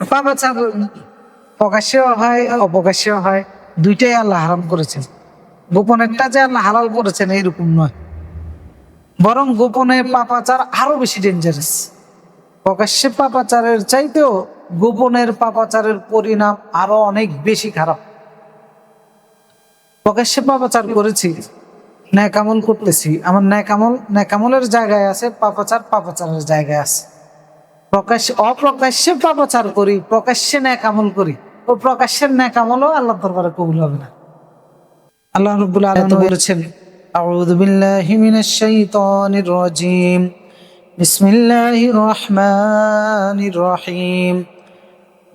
পাপাচার প্রকাশ্যেও হয়, অপ্রকাশ্যেও হয়, দুইটাই আল্লাহ হারাম করেছেন। গোপনেরটা যে আল্লাহ হালাল করেছেন এইরকম নয়। বরং গোপনে পাপাচার আরও বেশি ডেঞ্জারাস প্রকাশ্যে পাপাচারের চাইতেও গোপনের পাপাচারের পরিণাম আরও অনেক বেশি খারাপ। প্রকাশ্যে পাপাচার করেছি, ন্যাকামল করতেছি। আমার ন্যাকামল, ন্যাকামলের জায়গায় আছে, পাপাচার পাপাচারের জায়গায় আছে। প্রকাশ অপ্রকাশ্যে পাপাচার করি প্রকাশ্যে ন্যাকামল করি ও প্রকাশ্যের ন্যাকামলও আল্লাহ দরবারে কবুল হবে না আল্লাহ রব্বুল আলামিন বলেছেন আউযু বিল্লাহি মিনাশ শাইতানির রাজীম বিসমিল্লাহির রহমানির রহিম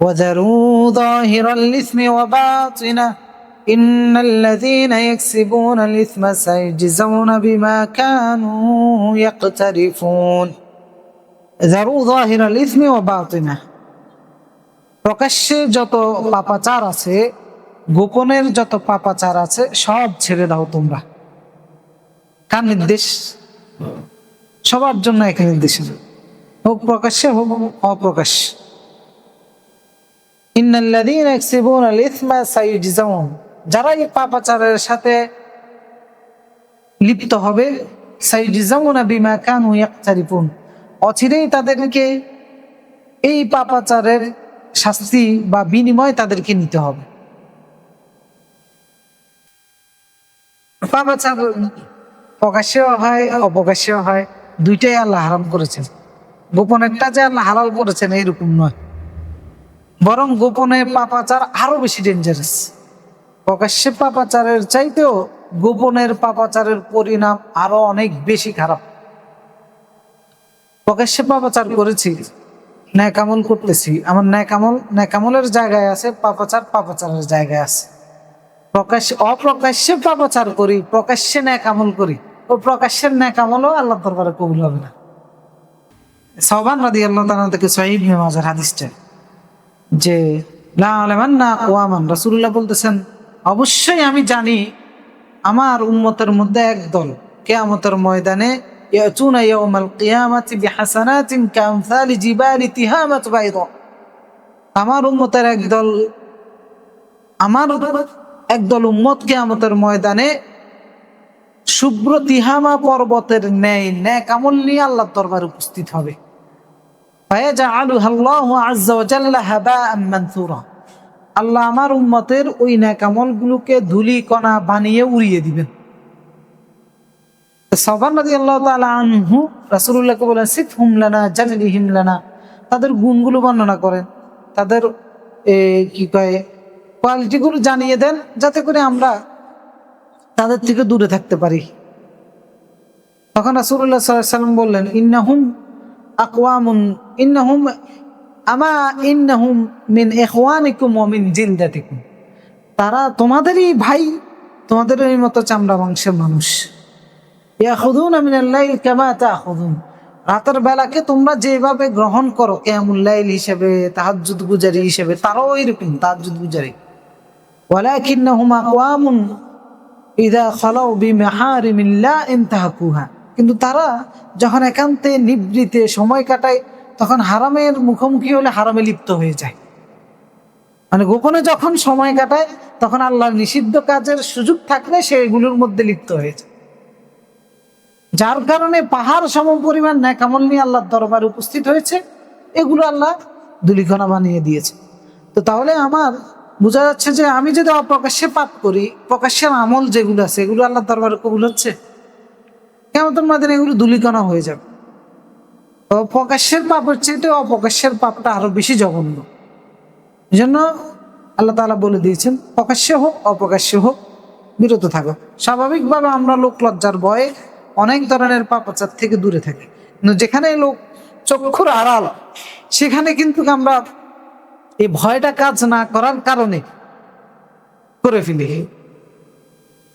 وذروا ظاهر الإثم وباطنه إن الذين يكسبون الإثم سيجزون بما كانوا يقترفون ইসমি ও বাতিনা। প্রকাশ্যে যত পাপাচার আছে, গোপনের যত পাপাচার আছে, সব ছেড়ে দাও তোমরা। কার নির্দেশ? সবার জন্য এক নির্দেশ। হোক প্রকাশ্যে, হোক অপ্রকাশ্যে। যারা এই পাপাচারের সাথে লিপ্ত হবে সাইজিজামুনা বিমা কানু ইয়াক্তারিপুন অচিরেই তাদেরকে এই পাপাচারের শাস্তি বা বিনিময় তাদেরকে নিতে হবে। পাপাচার প্রকাশ্যেও হয়, অপ্রকাশ্যেও হয়, দুইটাই আল্লাহ হারাম করেছেন। গোপনেরটা যে আল্লাহ হালাল করেছেন এইরকম নয়। বরং গোপনে পাপাচার আরও বেশি ডেঞ্জারাস প্রকাশ্যে পাপাচারের চাইতেও গোপনের পাপাচারের পরিণাম আরও অনেক বেশি খারাপ। প্রকাশ্যে পাপাচার করেছি, ন্যাকামল করতেছি। আমার ন্যাকামল ন্যাকামলের জায়গায় আছে, পাপাচার পাপাচারের জায়গায় আছে। প্রকাশ অপ্রকাশ্যে পাপাচার করি, প্রকাশ্যে ন্যাকামল করি। ও প্রকাশ্যের ন্যাকামলও আল্লাহ দরবারে কবুল হবে না। সবান রাদি আল্লাহ তালা থেকে সহিব মাজার হাদিসটা, যে, লা আলামান্না ওয়ামান রাসূলুল্লাহ বলতেছেন, অবশ্যই আমি জানি, আমার উম্মতের মধ্যে এক দল কিয়ামতের ময়দানে ইয়াতুনা ইয়াউমাল কিয়ামাতি বিহাসানাতিন কামসালি জিবালি তিহামাত বাইদা আমার উম্মতের এক দল আমার একদল উম্মত কিয়ামতের ময়দানে শুভ্র তিহামা পর্বতের ন্যায় ন্যায় কামল নিয়ে আল্লাহর দরবারে উপস্থিত হবে فيجعلها الله عز وجل هباء منثورا আল্লাহ আমার উম্মতের ওই ন্যাকামল গুলোকে ধুলি কণা বানিয়ে উড়িয়ে দিবেন সবান নদী আল্লাহ তালা আনহু রাসুল্লাহকে বলেন সিফ হুমলানা জালি হিমলানা তাদের গুণগুলো বর্ণনা করেন তাদের কি কয়, কোয়ালিটিগুলো জানিয়ে দেন, যাতে করে আমরা তাদের থেকে দূরে থাকতে পারি। তখন রাসুল্লাহ সাল্লাম বললেন, ইন্নাহুম আকওয়ামুন, ইন্নাহুম আমা, ইন্নাহুম মিন ইখওয়ানিকুম ওয়া মিন জিলদাতিকুম। তারা তোমাদেরই ভাই, তোমাদেরই মতো চামড়া মাংসের মানুষ। ইয়াখুদুনা মিনাল লাইল কামা তাখুদুন। রাতের বেলাকে তোমরা যেভাবে গ্রহণ করো, কিয়ামুল লাইল হিসেবে, তাহাজ্জুদ গুজারি হিসেবে, তারাও এরকম তাহাজ্জুদ গুজারি ওয়ালাকিন্নাহুম আকওয়ামুন ইদা খালাউ বিমাহারিমিল্লাহ ইনতাহাকুহা কিন্তু তারা যখন একান্তে নিবৃতে সময় কাটায়, তখন হারামের মুখোমুখি হলে হারামে লিপ্ত হয়ে যায়। মানে গোপনে যখন সময় কাটায়, তখন আল্লাহর নিষিদ্ধ কাজের সুযোগ থাকলে সে এগুলোর মধ্যে লিপ্ত হয়ে যায়। যার কারণে পাহাড় সম পরিমাণ ন্যাকামল নিয়ে আল্লাহর দরবারে উপস্থিত হয়েছে, এগুলো আল্লাহ দুলিখনা বানিয়ে দিয়েছে। তো তাহলে আমার বোঝা যাচ্ছে যে আমি যদি অপ্রকাশ্যে পাপ করি, প্রকাশ্যের আমল যেগুলো আছে, এগুলো আল্লাহর দরবারে কবুল হচ্ছে? কেমন তোমাদের এগুলো দুলিকণা হয়ে যাবে। তো প্রকাশ্যের হচ্ছে চেয়ে অপ্রকাশ্যের পাপটা আরও বেশি জঘন্য। এই জন্য আল্লাহ তাআলা বলে দিয়েছেন, প্রকাশ্যে হোক, অপ্রকাশ্যে হোক, বিরত থাকো। স্বাভাবিকভাবে আমরা লোক লজ্জার ভয়ে অনেক ধরনের পাপাচার থেকে দূরে থাকি। যেখানে লোক চক্ষুর আড়াল, সেখানে কিন্তু আমরা এই ভয়টা কাজ না করার কারণে করে ফেলি।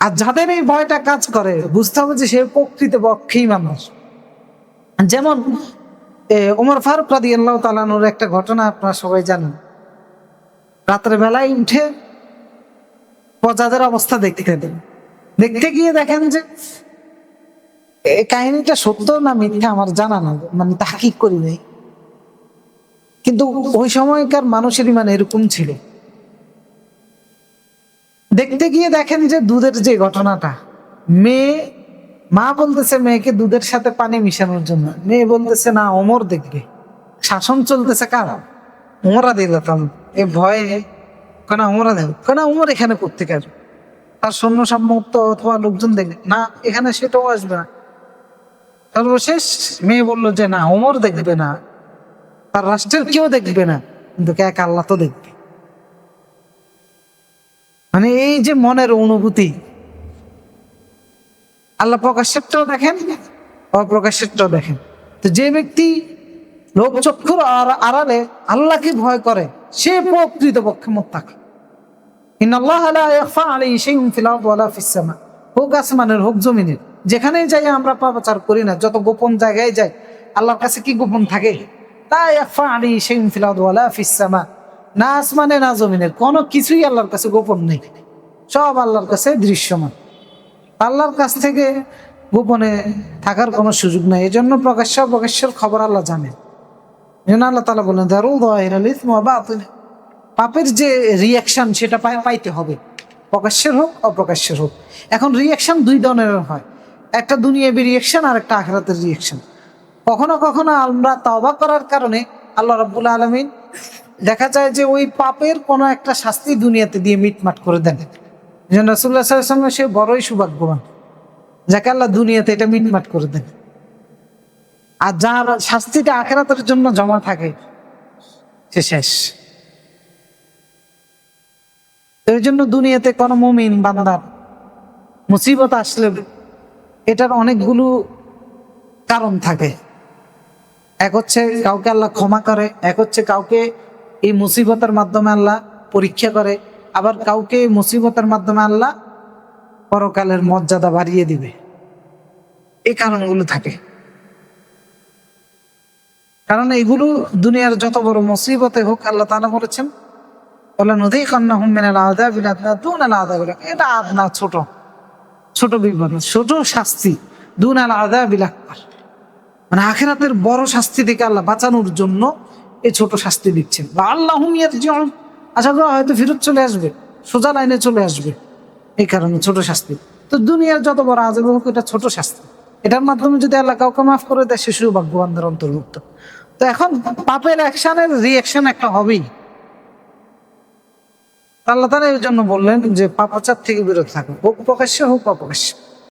আর যাদের এই ভয়টা কাজ করে, বুঝতে হবে যে সে প্রকৃত পক্ষেই মানুষ। যেমন ওমর ফারুক রাদি আল্লাহ তালানোর একটা ঘটনা আপনারা সবাই জানেন। রাতের বেলায় উঠে প্রজাদের অবস্থা দেখতে দেন দেখতে গিয়ে দেখেন যে কাহিনীটা সত্য না মিথ্যা আমার জানা না। মানে তাহাকিক করি নাই। কিন্তু ওই সময়কার মানুষের ইমান এরকম ছিল। দেখতে গিয়ে দেখেন যে দুধের যে ঘটনাটা, মেয়ে, মা বলতেছে মেয়েকে দুধের সাথে পানি মিশানোর জন্য। মেয়ে বলতেছে, না অমর দেখবে। শাসন চলতেছে কার? ওমরা দিল এ ভয়ে কেন ওমরা দেব কেন ওমর এখানে করতে গেল তার সৈন্য সামর্থ্য অথবা লোকজন দেখবে, না, এখানে সেটাও আসবে না। সর্বশেষ মেয়ে বলল যে, না, ওমর দেখবে না। তার রাষ্ট্রের কেউ দেখবে না। কিন্তু এক আল্লাহ তো দেখবে। মানে এই যে মনের অনুভূতি, আল্লাহ প্রকাশ্যেরটাও দেখেন অপ্রকাশ্যেরটাও দেখেন। তো যে ব্যক্তি লোক চক্ষুর আর- আড়ালে আল্লাহকে ভয় করে, সে প্রকৃত পক্ষে মোত্তাক। ইন্নাল্লাহ লা ইয়াখফা আলাইহি শাইউন ফিল আরদি ওয়ালা ফিস সামা। হোক আসমানের, হোক জমিনের। যেখানেই যাই আমরা পাপাচার করি না, যত গোপন জায়গায় যাই, আল্লাহর কাছে কি গোপন থাকে? লা ইয়াখফা আলাইহি শাইউন ফিল আরদি ওয়ালা ফিস না আসমানে, না জমিনের কোনো কিছুই আল্লাহর কাছে গোপন নেই। সব আল্লাহর কাছে দৃশ্যমান। আল্লাহর কাছ থেকে গোপনে থাকার কোনো সুযোগ নাই। এই জন্য প্রকাশ্য প্রকাশ্যের খবর আল্লাহ জানেন। আল্লাহ তালা বলেন, দারুল ইসমা বাতিল পাপের যে রিয়াকশন সেটা পাই- পাইতে হবে। প্রকাশ্যের হোক, অপ্রকাশ্যের হোক। এখন রিয়াকশন দুই ধরনের হয়। একটা দুনিয়াবি রিয়াকশন আর একটা আখরাতের রিয়েকশন কখনো কখনো আমরা তবা করার কারণে আল্লাহ রাব্বুল আলমিন দেখা যায় যে ওই পাপের কোনো একটা শাস্তি দুনিয়াতে দিয়ে মিটমাট করে দেন। যেন রাসুল্লাহ সাল্লাম সে বড়ই সৌভাগ্যবান, যাকে আল্লাহ দুনিয়াতে এটা মিটমাট করে দেন। আর যার শাস্তিটা আখেরাতের জন্য জমা থাকে, সে শেষ। এই জন্য দুনিয়াতে কোনো মুমিন বান্দার মুসিবত আসলে এটার অনেকগুলো কারণ থাকে। এক হচ্ছে কাউকে আল্লাহ ক্ষমা করে, এক হচ্ছে কাউকে এই মুসিবতের মাধ্যমে আল্লাহ পরীক্ষা করে, আবার কাউকে এই মুসিবতের মাধ্যমে আল্লাহ পরকালের মর্যাদা বাড়িয়ে দিবে। এই কারণগুলো থাকে। কারণ এইগুলো দুনিয়ার যত বড় মুসিবতে হোক আল্লাহ তাআলা বলেছেন বলে নদী কন্যা হুম মেনে আলাদা বিলাদনা দুন আলাদা এটা আদনা ছোট। ছোট বিপদ, ছোট শাস্তি। দুন আল আলাদা বিলাক্কার মানে আখেরাতের বড় শাস্তি থেকে আল্লাহ বাঁচানোর জন্য এই ছোট শাস্তি দিচ্ছেন। বা আল্লাহ জীবন আশা করা হয়তো ফেরত চলে আসবে, সোজা লাইনে চলে আসবে এই কারণে ছোট শাস্তি। তো দুনিয়ার যত বড় আজব হোক, এটা ছোট শাস্তি। এটার মাধ্যমে যদি আল্লাহ কাউকে মাফ করে দেয় শিশু ভাগ্যবানদের অন্তর্ভুক্ত। তো এখন পাপের অ্যাকশনের রিয়াকশন একটা হবেই। আল্লাহ তালা এই জন্য বললেন যে পাপাচার থেকে বিরত থাকো। হোক প্রকাশ্য হোক অপ্রকাশ্য